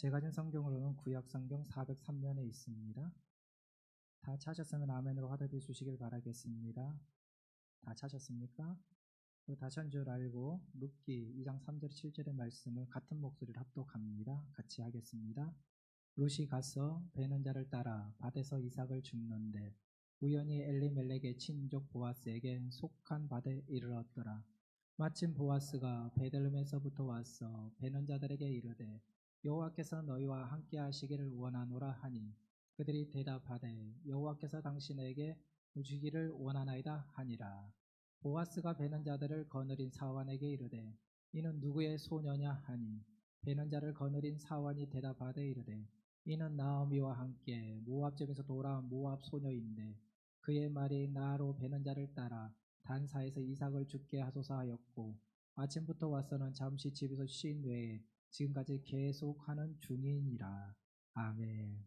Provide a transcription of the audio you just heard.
제가 진 성경으로는 구약 성경 403면에 있습니다. 다 찾았으면 아멘으로 화답해 주시길 바라겠습니다. 다? 그리고 다시 한 줄 알고 룻기 2장 3절 7절의 말씀을 같은 목소리로 합독합니다. 같이 하겠습니다. 룻이 가서 배는 자를 따라 밭에서 이삭을 줍는데 우연히 엘리멜렉의 친족 보아스에게 속한 밭에 이르렀더라. 마침 보아스가 베들름에서부터 와서 배는 자들에게 이르되 여호와께서 너희와 함께 하시기를 원하노라 하니 그들이 대답하되 여호와께서 당신에게 주기를 원하나이다 하니라. 보아스가 베는 자들을 거느린 사환에게 이르되 이는 누구의 소녀냐 하니 베는 자를 거느린 사환이 대답하되 이르되 이는 나오미와 함께 모압점에서 돌아온 모압 소녀인데 그의 말이 나로 베는 자를 따라 단사에서 이삭을 죽게 하소서 하였고 아침부터 와서는 잠시 집에서 쉰 외에 지금까지 계속하는 중이니라. 아멘.